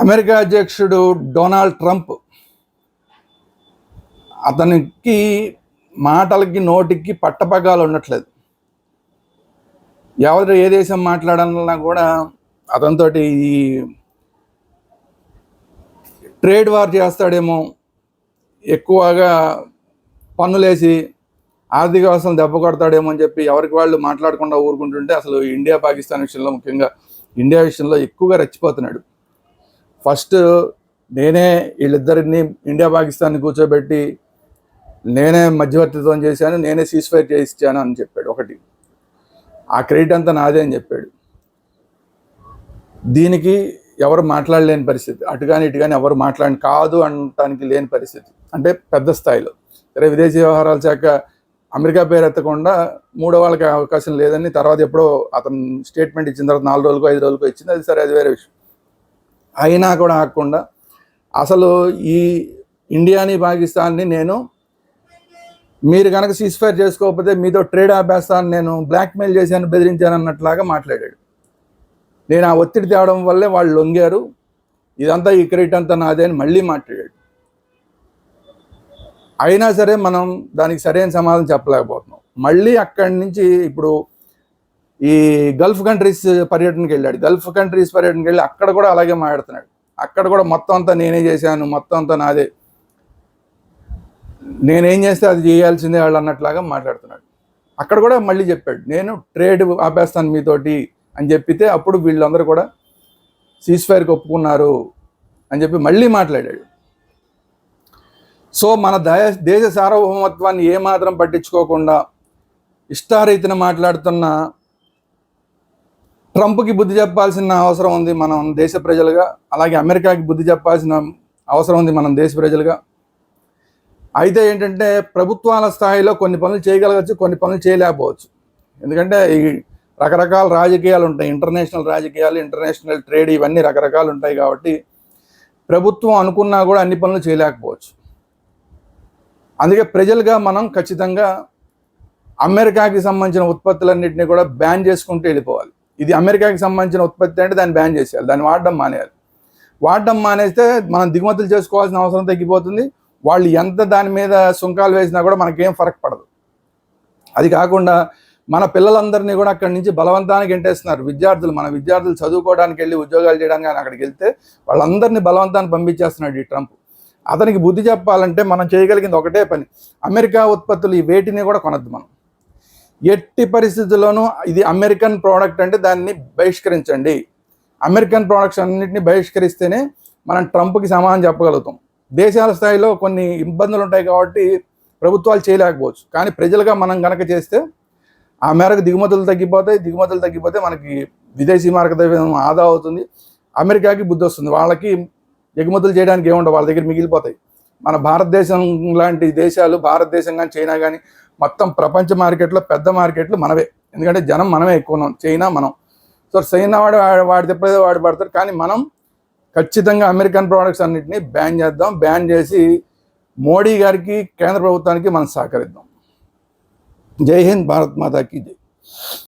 America అధ్యక్షుడు Donald Trump అతనికి మాటలకి నోటికి పట్టపగాలు ఉండట్లేదు. ఎవరు ఏ దేశం మాట్లాడాలన్నా కూడా అతనితోటి ఈ ట్రేడ్ వార్ చేస్తాడేమో ఎక్కువగా పన్నులేసి ఆర్థిక వ్యవస్థను దెబ్బ కొడతాడేమో అని చెప్పి ఎవరికి వాళ్ళు మాట్లాడకుండా ఊరుకుంటుంటే అసలు ఇండియా పాకిస్తాన్ విషయంలో ముఖ్యంగా ఇండియా విషయంలో ఎక్కువగా రెచ్చిపోతున్నాడు. ఫస్ట్ నేనే వీళ్ళిద్దరిని ఇండియా పాకిస్తాన్ కూర్చోబెట్టి నేనే మధ్యవర్తిత్వం చేశాను నేనే సీస్ఫైర్ చేయించాను అని చెప్పాడు ఒకటి. ఆ క్రెడిట్ అంతా నాదే అని చెప్పాడు. దీనికి ఎవరు మాట్లాడలేని పరిస్థితి. అటు కానీ ఇటు కానీ ఎవరు మాట్లాడి కాదు అనటానికి లేని పరిస్థితి. అంటే పెద్ద స్థాయిలో. సరే విదేశీ వ్యవహారాల శాఖ అమెరికా పేరు ఎత్తకుండా మూడో వాళ్ళకి అవకాశం లేదని తర్వాత ఎప్పుడో అతను స్టేట్మెంట్ ఇచ్చిన తర్వాత నాలుగు రోజులకు ఐదు రోజులకు ఇచ్చింది. అది సరే అది వేరే విషయం. అయినా కూడా ఆగకుండా అసలు ఈ ఇండియాని పాకిస్తాన్ని నేను మీరు కనుక సీస్ఫైర్ చేసుకోకపోతే మీతో ట్రేడ్ ఆపేస్తాను నేను బ్లాక్మెయిల్ చేశాను బెదిరించాను అన్నట్లాగా మాట్లాడాడు. నేను ఆ ఒత్తిడి తేవడం వల్లే వాళ్ళు లొంగారు. ఇదంతా ఈ క్రెడిట్ అంతా నాదే అని మళ్ళీ మాట్లాడాడు. అయినా సరే మనం దానికి సరైన సమాధానం చెప్పలేకపోతున్నాం. మళ్ళీ అక్కడి నుంచి ఇప్పుడు ఈ గల్ఫ్ కంట్రీస్ పర్యటనకి వెళ్ళాడు. గల్ఫ్ కంట్రీస్ పర్యటనకి వెళ్ళి అక్కడ కూడా అలాగే మాట్లాడుతున్నాడు. అక్కడ కూడా మొత్తం అంతా నేనే చేశాను మొత్తం అంతా నాదే. నేనేం చేస్తే అది చేయాల్సిందే వాళ్ళు అన్నట్లాగా మాట్లాడుతున్నాడు. అక్కడ కూడా మళ్ళీ చెప్పాడు నేను ట్రేడ్ ఆపేస్తాను మీతోటి అని చెప్పితే అప్పుడు వీళ్ళందరూ కూడా సీజ్ ఫైర్కి ఒప్పుకున్నారు అని చెప్పి మళ్ళీ మాట్లాడాడు. సో మన దేశ దేశ సార్వభౌమత్వాన్ని ఏమాత్రం పట్టించుకోకుండా ఇష్టారీతిన మాట్లాడుతున్న ట్రంప్కి బుద్ధి చెప్పాల్సిన అవసరం ఉంది మనం దేశ ప్రజలుగా అలాగే అమెరికాకి బుద్ధి చెప్పాల్సిన అవసరం ఉంది మనం దేశ ప్రజలుగా. అయితే ఏంటంటే ప్రభుత్వాల స్థాయిలో కొన్ని పనులు చేయగలగచ్చు కొన్ని పనులు చేయలేకపోవచ్చు. ఎందుకంటే ఈ రకరకాల రాజకీయాలు ఉంటాయి ఇంటర్నేషనల్ రాజకీయాలు ఇంటర్నేషనల్ ట్రేడ్ ఇవన్నీ రకరకాలు ఉంటాయి కాబట్టి ప్రభుత్వం అనుకున్నా కూడా అన్ని పనులు చేయలేకపోవచ్చు. అందుకే ప్రజలుగా మనం ఖచ్చితంగా అమెరికాకి సంబంధించిన ఉత్పత్తులన్నింటినీ కూడా బ్యాన్ చేసుకుంటూ వెళ్ళిపోవాలి. ఇది అమెరికాకి సంబంధించిన ఉత్పత్తి అంటే దాన్ని బ్యాన్ చేసేయాలి దాన్ని వాడడం మానేయాలి. వాడడం మానేస్తే మనం దిగుమతులు చేసుకోవాల్సిన అవసరం తగ్గిపోతుంది. వాళ్ళు ఎంత దాని మీద సుంకాలు వేసినా కూడా మనకేం ఫరక్ పడదు. అది కాకుండా మన పిల్లలందరినీ కూడా అక్కడి నుంచి బలవంతానికి ఎంటేస్తున్నారు. విద్యార్థులు మన విద్యార్థులు చదువుకోవడానికి వెళ్ళి ఉద్యోగాలు చేయడానికి కానీ అక్కడికి వెళ్తే వాళ్ళందరినీ బలవంతాన్ని పంపించేస్తున్నాడు ఈ ట్రంప్. అతనికి బుద్ధి చెప్పాలంటే మనం చేయగలిగింది ఒకటే పని. అమెరికా ఉత్పత్తులు ఈ వేటిని కూడా కొనద్దు మనం. ఎట్టి పరిస్థితుల్లోనూ ఇది అమెరికన్ ప్రోడక్ట్ అంటే దాన్ని బహిష్కరించండి. అమెరికన్ ప్రోడక్ట్స్ అన్నింటినీ బహిష్కరిస్తేనే మనం ట్రంప్కి సమాధానం చెప్పగలుగుతాం. దేశాల స్థాయిలో కొన్ని ఇబ్బందులు ఉంటాయి కాబట్టి ప్రభుత్వాలు చేయలేకపోవచ్చు. కానీ ప్రజలుగా మనం కనుక చేస్తే ఆ మేరకు దిగుమతులు తగ్గిపోతాయి. దిగుమతులు తగ్గిపోతే మనకి విదేశీ మార్గ ద్రవ్యం ఆదా అవుతుంది. అమెరికాకి బుద్ధి వస్తుంది. వాళ్ళకి ఎగుమతులు చేయడానికి ఏముండవు. వాళ్ళ దగ్గర మిగిలిపోతాయి. మన భారతదేశం లాంటి దేశాలు భారతదేశం కానీ చైనా కానీ మొత్తం ప్రపంచ మార్కెట్లో పెద్ద మార్కెట్లు మనవే. ఎందుకంటే జనం మనమే ఎక్కువ ఉన్నాం. చైనా మనం. సో చైనా వాడు వాడి తిప్పేదో వాడు పడతారు కానీ మనం ఖచ్చితంగా అమెరికన్ ప్రోడక్ట్స్ అన్నింటినీ బ్యాన్ చేద్దాం. బ్యాన్ చేసి మోడీ గారికి కేంద్ర ప్రభుత్వానికి మనం సహకరిద్దాం. జై హింద్ భారత్ మాతాకి జై.